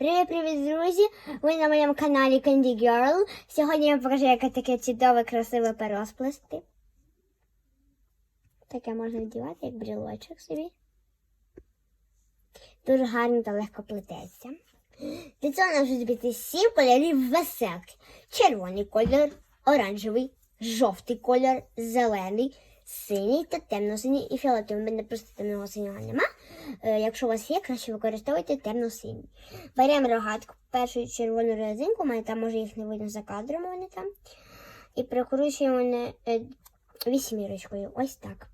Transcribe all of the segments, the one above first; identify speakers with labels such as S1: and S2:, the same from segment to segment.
S1: Привіт-привіт, друзі! Ви на моєму каналі Candy Girl. Сьогодні я вам покажу, яке таке чудове, красиве перо. Таке можна вдівати, як брілочок собі. Дуже гарно та легко плететься. Для цього нам вже збити сім кольорів веселки. Червоний кольор, оранжевий, жовтий кольор, зелений, синій та темно-синій і фіолетовий. У мене просто темного синього нема. Е, Якщо у вас є, краще використовуйте темно-синій. Беремо рогатку, першу червону резинку, мене там може їх не видно за кадром, вони там. І прикручуємо вони е, вісьмірочкою. Ось так.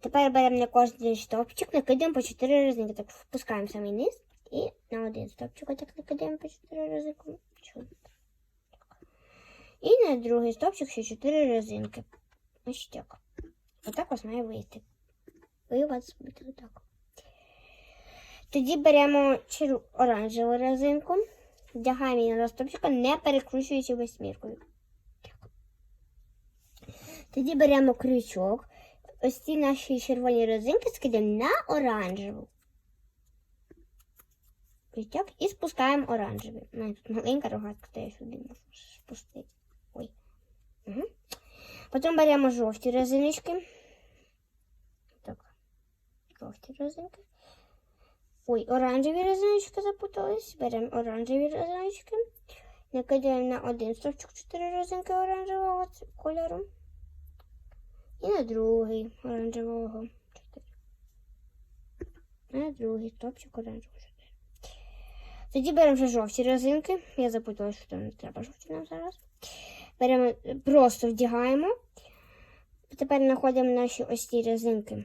S1: Тепер беремо на кожен стовпчик, накидаємо по 4 резинки. Так впускаємо самий низ і на один стовпчик отак накидаємо по 4 резинки. І на другий стовпчик ще 4 резинки. Ось так. Отак вас має вийти. І у отак. Тоді беремо оранжеву резинку, вдягаємо її на стовпчика, не перекручуючи восьміркою. Тоді беремо крючок. Ось ці наші червоні резинки скидаємо на оранжеву. Крючок і спускаємо оранжевий. У мене тут маленька рогатка, то я сюди можу спустити. Ой. Угу. Потім беремо жовті резиночки. Так. Жовті резинки. Ой, оранжеві резиночки запутались. Беремо оранжеві резиночки. Накидаємо на один стовпчик 4 резинки оранжевого кольору. І на другий оранжевого 4. На другий стовпчик оранжевого 4. Тоді беремо вже жовті резинки. Я запуталась, що не треба жовті нам зараз. Беремо, просто вдягаємо. Тепер знаходимо наші ось ці резинки.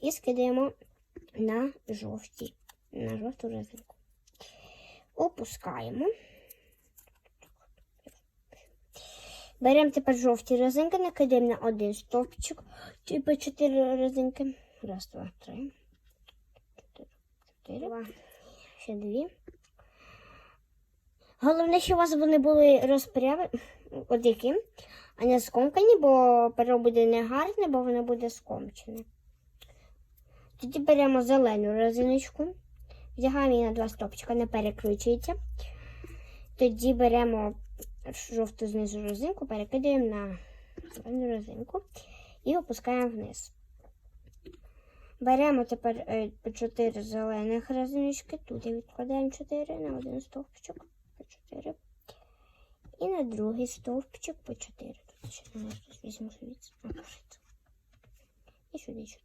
S1: І скидаємо на жовті, на жовту резинку. Опускаємо. Беремо тепер жовті резинки, накидаємо на один стовпчик, типу чотири резинки. Раз, два, три. Чотири. Чотири. Два. Ще дві. Головне, щоб у вас вони були розпрями, от які, а не скомкані, бо перо буде не гарне, бо воно буде скомчене. Тоді беремо зелену резиночку, вдягаємо її на два стопчика, не перекручується. Тоді беремо жовту знизу резинку, перекидаємо на зелену резинку і опускаємо вниз. Беремо тепер е, 4 зелених резиночки, тут відкладаємо 4 на один стовпчик 4. І на другий стовпчик по 4. Тут ще не щось візьму звідси. І сюди 4.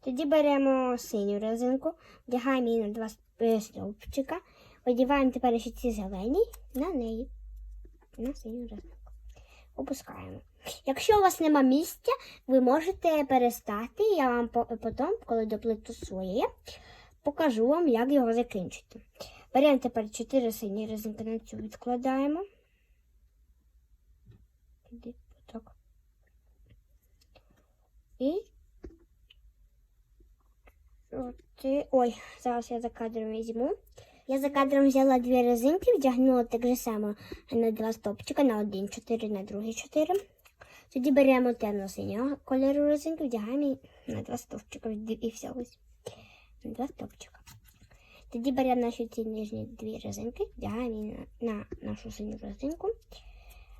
S1: Тоді беремо синю резинку, вдягаємо її на два е, стовпчика, одягаємо тепер ще ці зелені на неї, на синю резинку. Опускаємо. Якщо у вас нема місця, ви можете перестати. Я вам по- потім, коли доплету своє, покажу вам, як його закінчити. Беремо тепер 4 сині резинки на цю відкладаємо. Отак. І. Ой, зараз я за кадром візьму. Я за кадром взяла дві резинки, вдягнула так же само на два стопчика, на один, чотири, на другий чотири. Тоді беремо темно-синього кольору резинки, вдягаємо на два стовпчика і все ось. Два стовпчика. Тоді беремо наші ці нижні дві резинки, вдягаємо її на, на нашу синю резинку.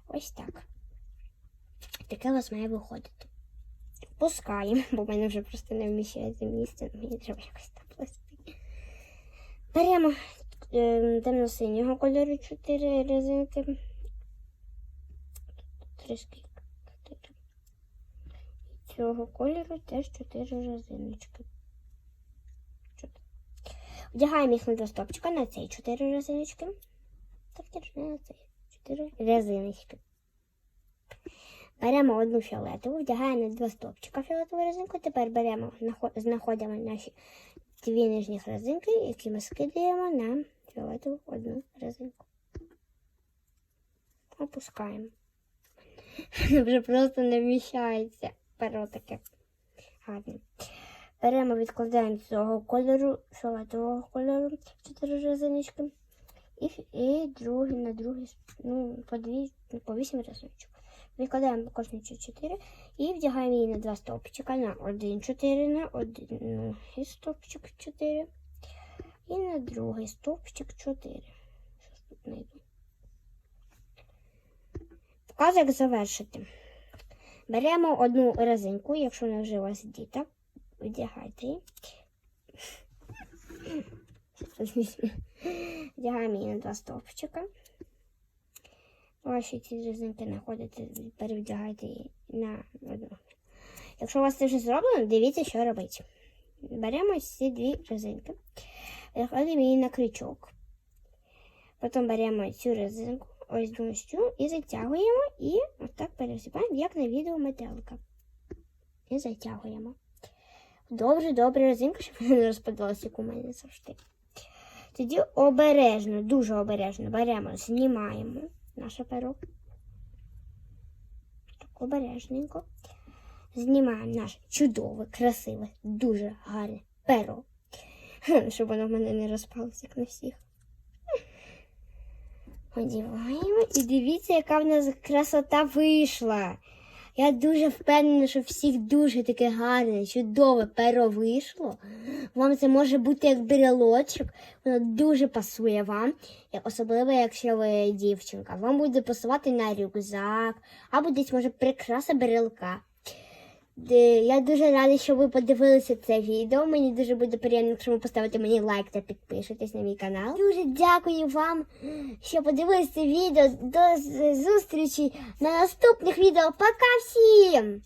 S1: Ось так. Таке у вас має виходити. Пускаємо, бо в мене вже просто не вміщається місце, мені треба якось там плести. Беремо е, темно-синього кольору 4 резинки. Три скільки? Цього кольору теж 4 резиночки. Чотири. Вдягаємо їх на два стопчика на цей 4 резиночки. Так, на цей 4 резиночки. Беремо одну фіолетову, вдягаємо на два стопчика фіолетову резинку. Тепер беремо, знаходимо наші дві нижніх резинки, які ми скидаємо на фіолетову одну резинку. Опускаємо. Вже просто не вміщається перо таке гарне. Беремо, відкладаємо цього кольору, фіолетового кольору, чотири резиночки. І, і другий на другий, ну, по дві, по вісім резиночок. Відкладаємо кожні 4 і вдягаємо її на два стовпчика на один 4 на один і стовпчик 4 і на другий стовпчик 4. Щось тут знайду. Показую, як завершити. Беремо одну резинку, якщо вона вже у вас діта, вдягайте. Вдягаємо її на два стовпчика. Ваші ці резинки знаходите, перевдягайте її на одну. Якщо у вас це вже зроблено, дивіться, що робити. Беремо ці дві резинки, викладаємо її на крючок. Потім беремо цю резинку, ось думаю, цю, і затягуємо, і отак пересипаємо, як на відео метелика. І затягуємо. Добре, добре резинка, щоб вона не розпадалася, як у мене завжди. Тоді обережно, дуже обережно беремо, знімаємо наше перо. Так обережненько. Знімаємо наше чудове, красиве, дуже гарне перо. Щоб воно в мене не розпалося, як на всіх. Одіваємо і дивіться, яка в нас красота вийшла. Я дуже впевнена, що всіх дуже таке гарне, чудове перо вийшло. Вам це може бути як брелочок, воно дуже пасує вам, особливо, якщо ви дівчинка. Вам буде пасувати на рюкзак або десь може прикраса брелка. Де- Я дуже рада, що ви подивилися це відео. Мені дуже буде приємно, якщо ви поставите мені лайк та підпишетесь на мій канал. Дуже дякую вам, що подивилися це відео. До зустрічі на наступних відео. Пока всім!